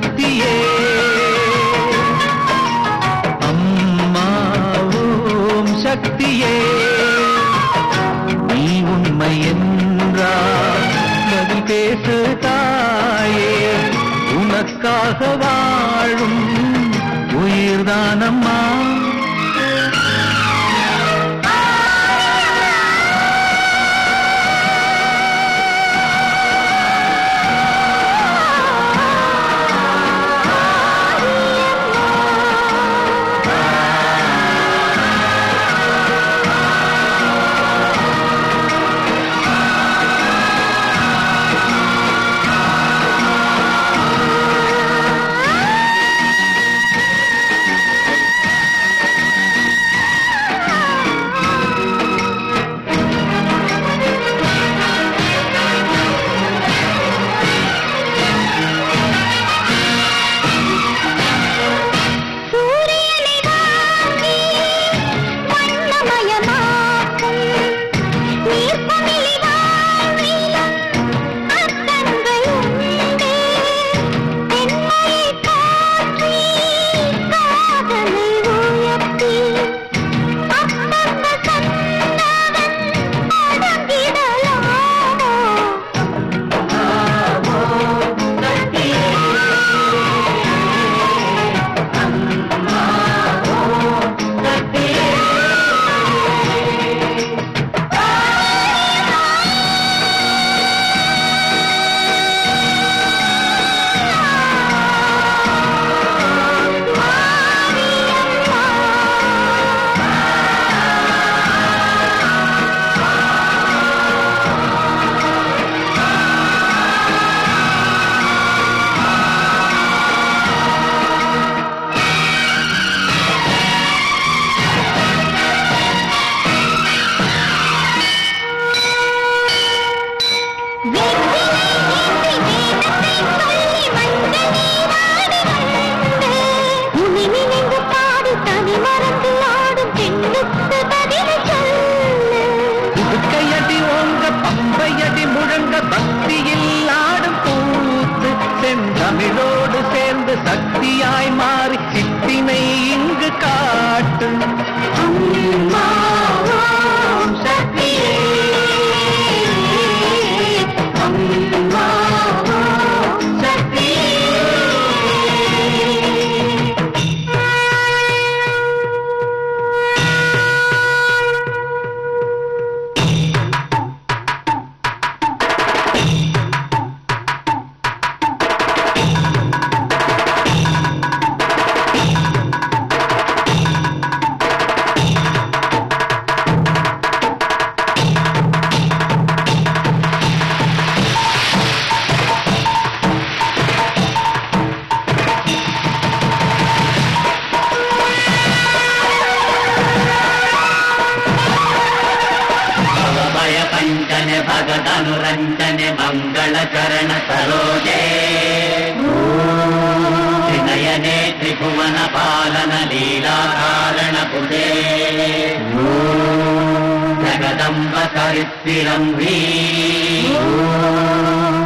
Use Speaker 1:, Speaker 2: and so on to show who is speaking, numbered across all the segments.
Speaker 1: சக்தியே அம்மா ஓம் சக்தியே. நீ உண்மை என்றால் பதில் பேசு தாயே. உனக்காக வாழும் உயிர்தானம்மா. செந்தமிழோடு சேர்ந்து சக்தியாய் மாறி சித்தினை இங்கு காட்டு.
Speaker 2: भय पञ्चन भगदनुरञ्जन
Speaker 1: मङ्गलचरण सरोजे। त्रिनयने त्रिभुवनपालन लीलाकारणपुजे जगदम्बकरिरम्बी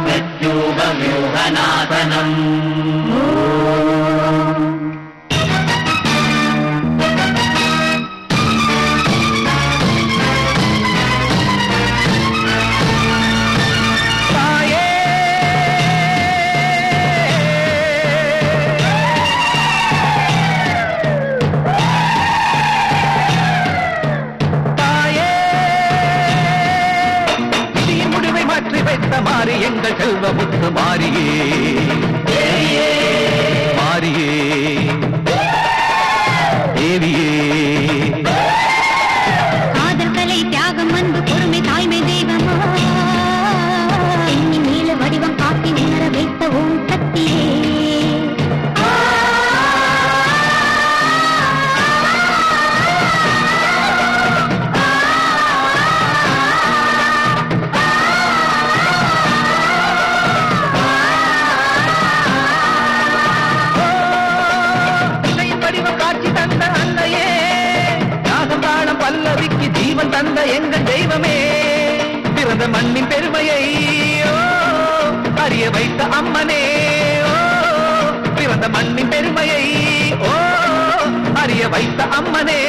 Speaker 1: प्रद्योगव्यहनाथनम् எங்கள்
Speaker 3: தெய்வமே
Speaker 1: பிறந்த மண்ணின் பெருமையை அறிய வைத்த அம்மனே
Speaker 4: பிறந்த மண்ணின் பெருமையை ஓ அறிய வைத்த அம்மனே.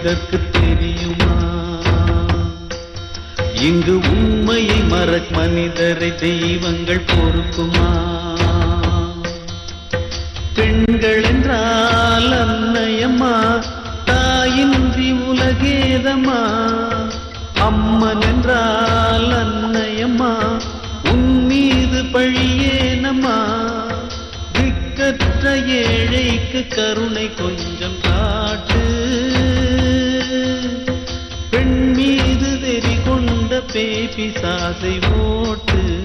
Speaker 5: இதற்கு தெரியுமா? இங்கு உண்மையை மற மனிதரை தெய்வங்கள் பொறுக்குமா? பெண்கள் என்றால் அன்னையம்மா தாயின்றி உலகேதம்மா? அம்மன் என்றால் அன்னையம்மா உன் பழியேனம்மா? ஏழைக்கு கருணை கொஞ்சம் காட்டு.
Speaker 6: பிசாசை
Speaker 4: ஓட்டு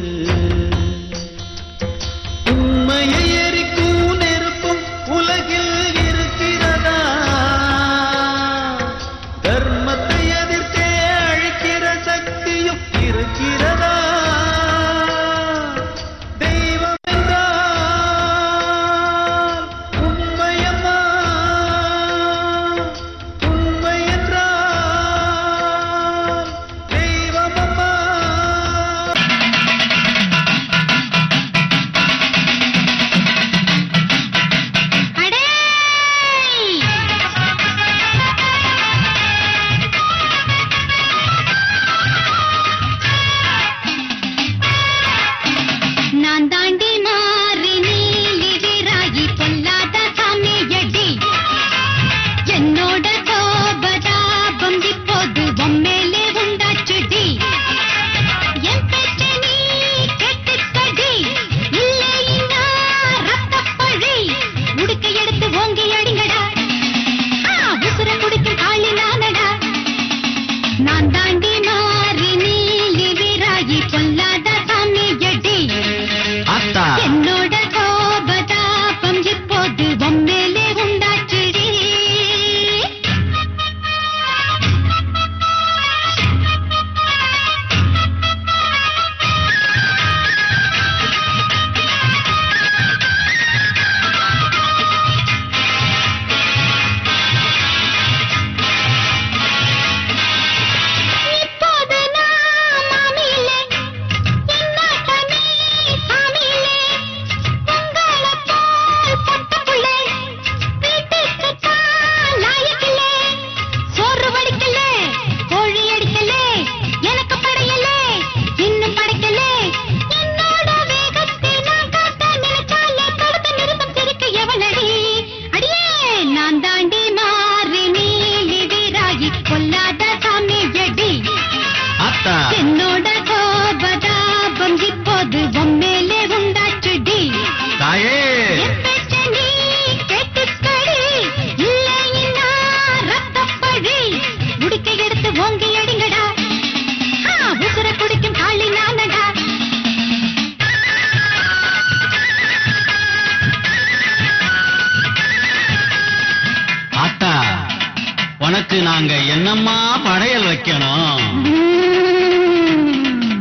Speaker 4: வைக்கணும்.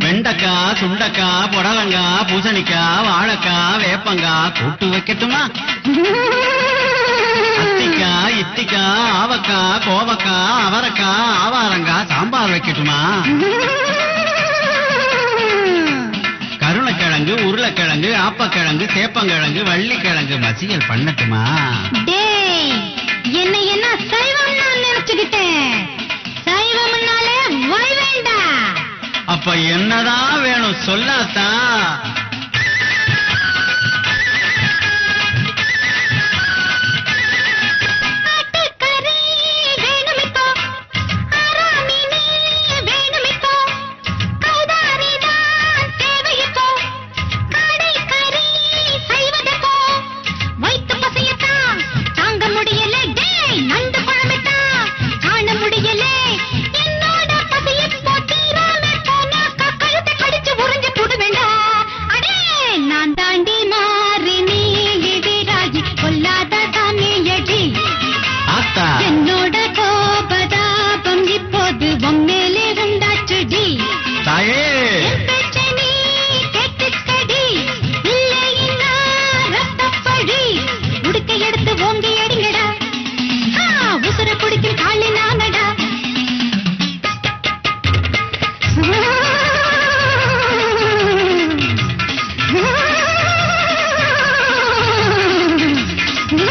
Speaker 4: வெண்டக்காய் சுண்டக்காய் புடலங்காய் பூசணிக்காய் வாழைக்காய் வேப்பங்காய் கூட்டு வைக்கட்டுமா? அத்திக்காய் இத்திக்காய் ஆவக்காய் கோவக்காய் அவரக்காய் ஆவாரங்காய் சாம்பார் வைக்கட்டுமா? கருணக்கிழங்கு உருளைக்கிழங்கு ஆப்பக்கிழங்கு சேப்பங்கிழங்கு வள்ளிக்கிழங்கு மசியல் பண்ணட்டுமா?
Speaker 6: என்ன என்ன
Speaker 4: அப்ப என்னதான் வேணும் சொல்லாதான்